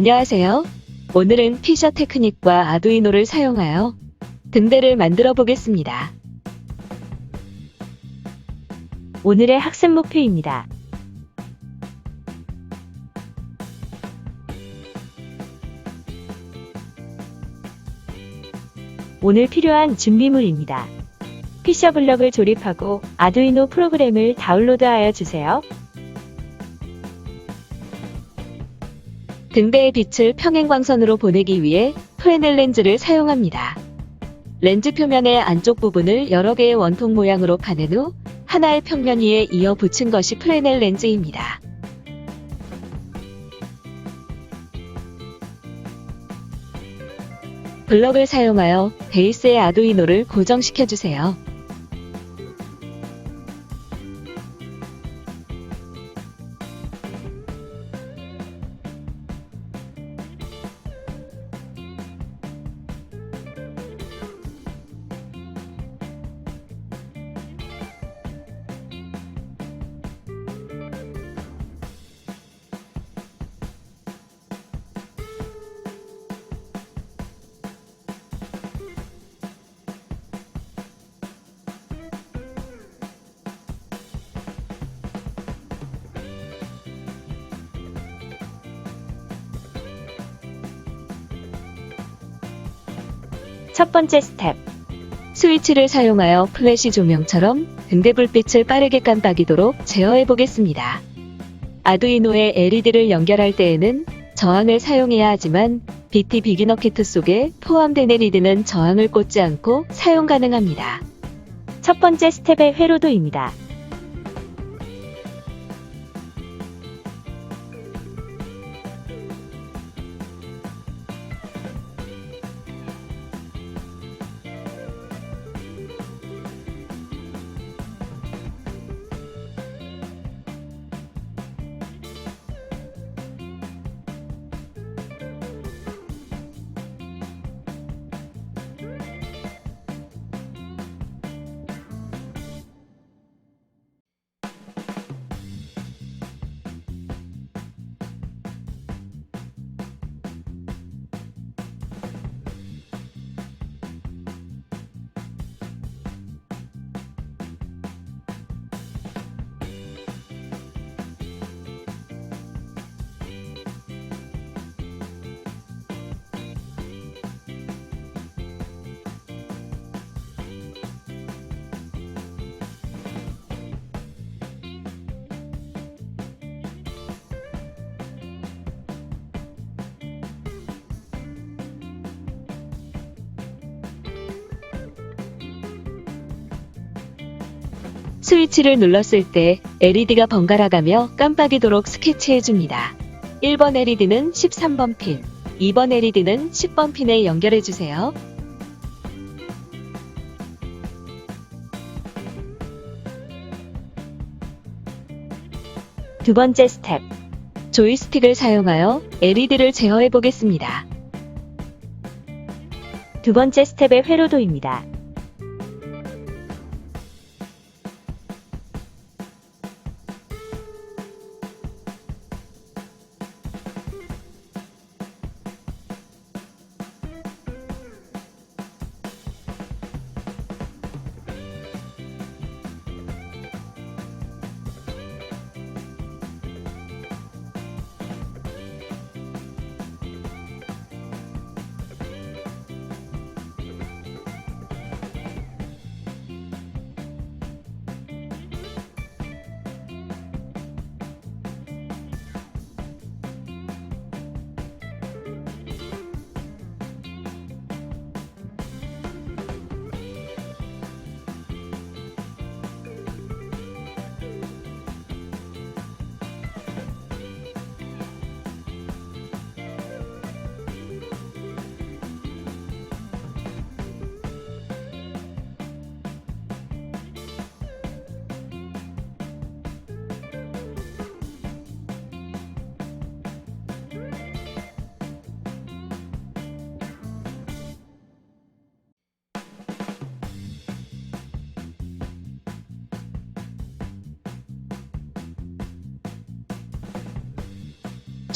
안녕하세요. 오늘은 피셔 테크닉과 아두이노를 사용하여 등대를 만들어 보겠습니다. 오늘의 학습 목표입니다. 오늘 필요한 준비물입니다. 피셔 블럭을 조립하고 아두이노 프로그램을 다운로드하여 주세요. 등대의 빛을 평행광선으로 보내기 위해 프레넬 렌즈를 사용합니다. 렌즈 표면의 안쪽 부분을 여러 개의 원통 모양으로 파낸 후 하나의 평면 위에 이어 붙인 것이 프레넬 렌즈입니다. 블럭을 사용하여 베이스의 아두이노를 고정시켜 주세요. 첫 번째 스텝. 스위치를 사용하여 플래시 조명처럼 등대 불빛을 빠르게 깜빡이도록 제어해 보겠습니다. 아두이노에 LED를 연결할 때에는 저항을 사용해야 하지만 BT 비기너 키트 속에 포함된 LED는 저항을 꽂지 않고 사용 가능합니다. 첫 번째 스텝의 회로도입니다. 스위치를 눌렀을 때 LED가 번갈아가며 깜빡이도록 스케치해 줍니다. 1번 LED는 13번 핀, 2번 LED는 10번 핀에 연결해 주세요. 두 번째 스텝. 조이스틱을 사용하여 LED를 제어해 보겠습니다. 두 번째 스텝의 회로도입니다.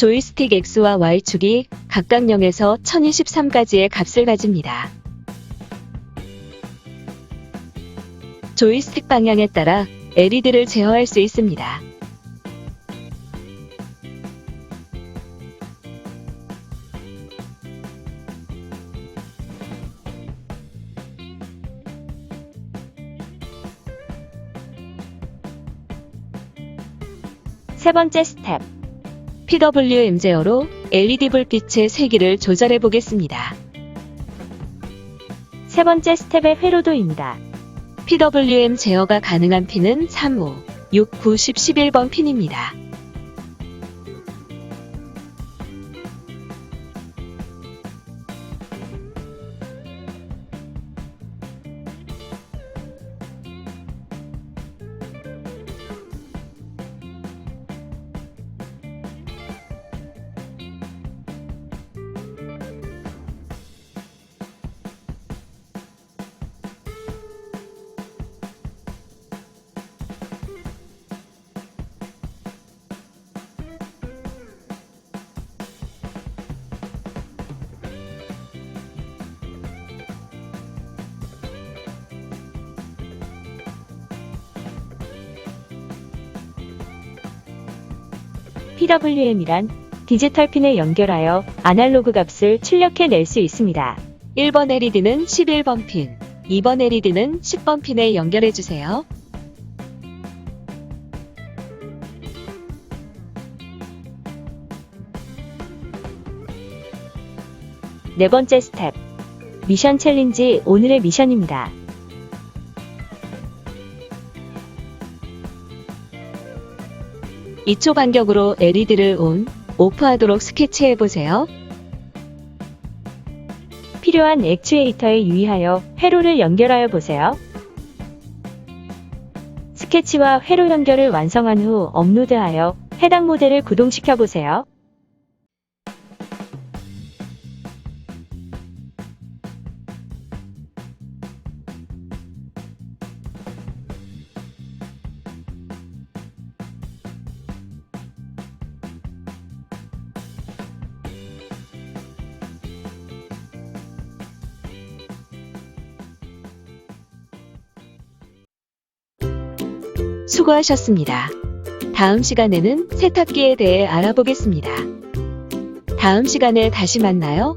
조이스틱 X와 Y축이 각각 0에서 1023까지의 값을 가집니다. 조이스틱 방향에 따라 LED를 제어할 수 있습니다. 세 번째 스텝. PWM 제어로 LED 불빛의 세기를 조절해 보겠습니다. 세 번째 스텝의 회로도입니다. PWM 제어가 가능한 핀은 3, 5, 6, 9, 10, 11번 핀입니다. PWM이란 디지털 핀을 연결하여 아날로그 값을 출력해 낼 수 있습니다. 1번 LED는 11번 핀, 2번 LED는 10번 핀에 연결해 주세요. 네 번째 스텝. 미션 챌린지 오늘의 미션입니다. 2초 간격으로 LED를 온, 오프하도록 스케치해 보세요. 필요한 액추에이터에 유의하여 회로를 연결하여 보세요. 스케치와 회로 연결을 완성한 후 업로드하여 해당 모델을 구동시켜 보세요. 수고하셨습니다. 다음 시간에는 세탁기에 대해 알아보겠습니다. 다음 시간에 다시 만나요.